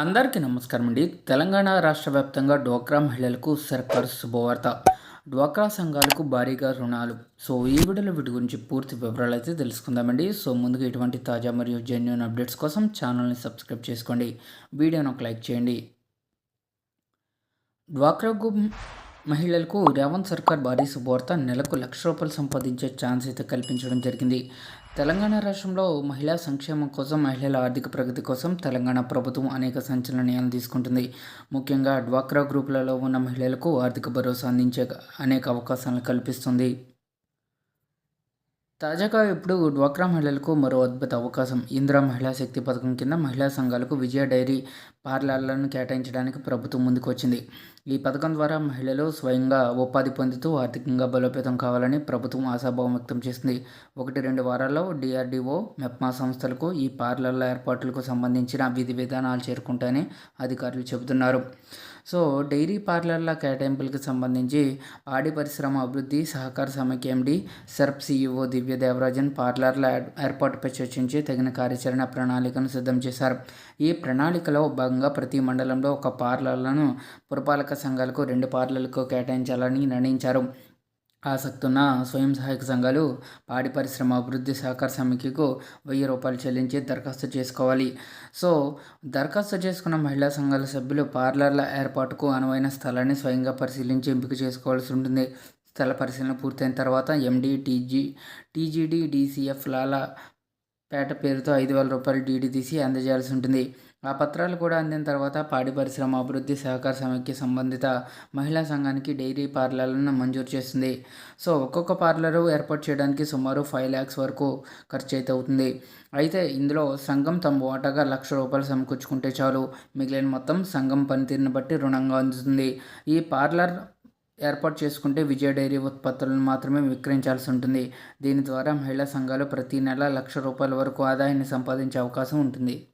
అందరికీ నమస్కారం అండి. తెలంగాణ రాష్ట్ర వ్యాప్తంగా డ్వాక్రా మహిళలకు సర్కారు శుభవార్త. డ్వాక్రా సంఘాలకు భారీగా రుణాలు. సో ఈ వీడియోలో వీటి గురించి పూర్తి వివరాలు అయితే తెలుసుకుందామండి సో ముందుగా ఇటువంటి తాజా మరియు జెన్యున్ అప్డేట్స్ కోసం ఛానల్ని సబ్స్క్రైబ్ చేసుకోండి. వీడియోను ఒక లైక్ చేయండి. డ్వాక్రా గ్రూప్ మహిళలకు రేవంత్ సర్కార్ భారీ శుభవార్త నెలకు లక్ష రూపాయలు సంపాదించే ఛాన్స్ అయితే కల్పించడం జరిగింది. తెలంగాణ రాష్ట్రంలో మహిళా సంక్షేమం కోసం మహిళల ఆర్థిక ప్రగతి కోసం తెలంగాణ ప్రభుత్వం అనేక సంచలనాలు తీసుకుంటుంది. ముఖ్యంగా డ్వాక్రా గ్రూపులలో ఉన్న మహిళలకు ఆర్థిక భరోసా అందించే అనేక అవకాశాలను కల్పిస్తుంది. తాజాగా ఇప్పుడు డ్వాక్రా మహిళలకు మరో అద్భుత అవకాశం. ఇందిరా మహిళా శక్తి పథకం కింద మహిళా సంఘాలకు విజయ డైరీ పార్లర్లను కేటాయించడానికి ప్రభుత్వం ముందుకు వచ్చింది ఈ పథకం ద్వారా మహిళలు స్వయంగా ఉపాధి పొందుతూ ఆర్థికంగా బలోపేతం కావాలని ప్రభుత్వం ఆశాభావం వ్యక్తం చేసింది. ఒకటి రెండు వారాల్లో డిఆర్డిఓ మెప్మా సంస్థలకు ఈ పార్లర్ల ఏర్పాట్లకు సంబంధించిన విధి విధానాలు చేరుకుంటాయని అధికారులు చెబుతున్నారు. సో డైరీ పార్లర్ల కేటాయింపులకు సంబంధించి పాడి పరిశ్రమ అభివృద్ధి సహకార సమైక్య MD SERP CEO Divya Devarajan పార్లర్ల ఏర్పాటుపై చర్చించి తగిన కార్యాచరణ ప్రణాళికను సిద్ధం చేశారు. ఈ ప్రణాళికలో భాగంగా ప్రతి మండలంలో ఒక పార్లర్లను పురపాలక సంఘాలకు రెండు పార్లలకు కేటాయించాలని నిర్ణయించారు. ఆసక్తున్న స్వయం సహాయక సంఘాలు పాడి పరిశ్రమ అభివృద్ధి సహకార సమితికు వెయ్యి రూపాయలు చెల్లించి దరఖాస్తు చేసుకోవాలి. సో దరఖాస్తు చేసుకున్న మహిళా సంఘాల సభ్యులు పార్లర్ల ఏర్పాటుకు అనువైన స్థలాన్ని స్వయంగా పరిశీలించి ఎంపిక చేసుకోవాల్సి ఉంటుంది. స్థల పరిశీలన పూర్తయిన తర్వాత MD TG TGD DCF Lalapet పేరుతో ఐదు వేల రూపాయలు డీడీ తీసి అందజేయాల్సి ఉంటుంది. ఆ పత్రాలు కూడా అందిన తర్వాత పాడి పరిశ్రమ అభివృద్ధి సహకార సమైక్య సంబంధిత మహిళా సంఘానికి డైరీ పార్లర్లను మంజూరు చేస్తుంది. సో ఒక్కొక్క పార్లరు ఏర్పాటు చేయడానికి సుమారు ఫైవ్ ల్యాక్స్ వరకు ఖర్చు అయితే అవుతుంది అయితే ఇందులో సంఘం తమ వాటాగా లక్ష రూపాయలు సమకూర్చుకుంటే చాలు. మిగిలిన మొత్తం సంఘం పనితీరుని బట్టి రుణంగా అందుతుంది. ఈ పార్లర్ ఏర్పాటు చేసుకుంటే విజయ డైరీ ఉత్పత్తులను మాత్రమే విక్రయించాల్సి ఉంటుంది. దీని ద్వారా మహిళా సంఘాలు ప్రతి నెల లక్ష రూపాయల వరకు ఆదాయాన్ని సంపాదించే అవకాశం ఉంటుంది.